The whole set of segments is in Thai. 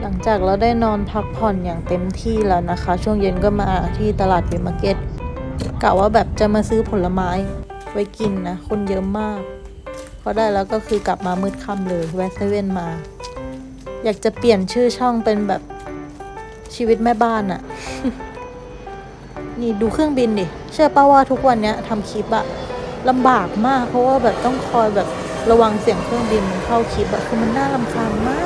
หลังจากเราได้นอนพักผ่อนอย่างเต็มที่แล้วนะคะ ช่วงเย็นก็มาที่ตลาดเวมาร์เก็ตกะว่าแบบจะมาซื้อผลไม้ไว้กินนะ คนเยอะมากพอได้แล้วก็คือกลับมามืดค่ำเลยแวะเซเว่นมา อยากจะเปลี่ยนชื่อช่องเป็นแบบชีวิตแม่บ้านอะนี่ดูเครื่องบินดิ เชื่อป้าว่าทุกวันเนี้ยทำคลิปอะลำบากมาก เพราะว่าแบบต้องคอยแบบระวังเสียงเครื่องบินเข้าคลิปอะคือมันน่ารำคาญมาก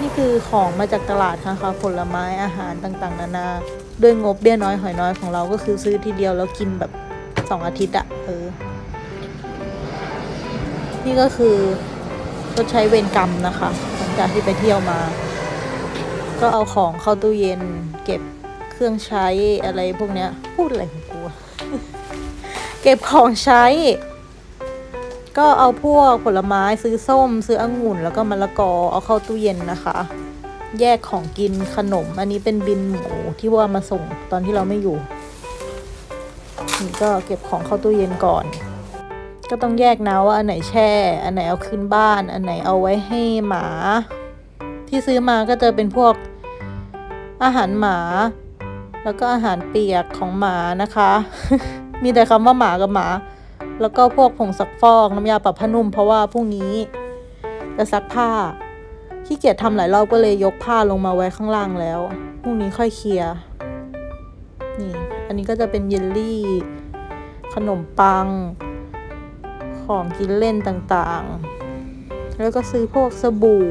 นี่คือของมาจากตลาดนะคะผลไม้อาหารต่างๆ นานาด้วยงบเบี้ยน้อยหอยน้อยของเราก็คือซื้อทีเดียวแล้วกินแบบสองอาทิตย์อะเออ นี่ก็คือชดใช้เวรกรรมนะคะ หลังจากที่ไปเที่ยวมา ก็เอาของเข้าตู้เย็น เก็บเครื่องใช้อะไรพวกเนี้ย พูดอะไรของกูเก็บของใช้ ก็เอาพวกผลไม้ซื้อส้ม ซื้อองุ่น แล้วก็มะละกอเอาเข้าตู้เย็นนะคะ แยกของกินขนม อันนี้เป็นบินหมูที่ว่ามาส่งตอนที่เราไม่อยู่นี่ก็เก็บของเข้าตู้เย็นก่อน ก็ต้องแยกนะว่าอันไหนแช่ อันไหนเอาขึ้นบ้าน อันไหนเอาไว้ให้หมา ที่ซื้อมาก็จะเป็นพวกอาหารหมา แล้วก็อาหารเปียกของหมานะคะ มีแต่คำว่าหมากับหมา แล้วก็พวกผงซักฟอกน้ำยาปรับผ้านุ่มเพราะว่าพรุ่งนี้จะซักผ้าขี้เกียจทำหลายรอบก็เลยยกผ้าลงมาไว้ข้างล่างแล้วพรุ่งนี้ค่อยเคลียร์นี่อันนี้ก็จะเป็นเยลลี่ ขนมปัง ของกินเล่นต่างๆ แล้วก็ซื้อพวกสบู่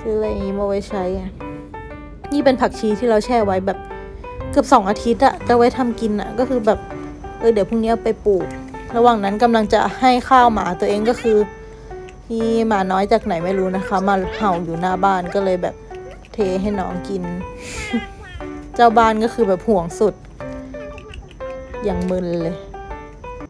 ซื้ออะไรนี้มาไว้ใช้ นี่เป็นผักชีที่เราแช่ไว้แบบเกือบสองอาทิตย์อะจะไว้ทำกินอะก็คือแบบ เออเดี๋ยวพรุ่งนี้เอาไปปลูก ระหว่างนั้นกำลังจะให้ข้าวหมาตัวเองก็คือ มีหมาน้อยจากไหนไม่รู้นะคะ มาเห่าอยู่หน้าบ้านก็เลยแบบเทให้น้องกิน เจ้าบ้านก็คือแบบห่วงสุด อย่างมึนเลย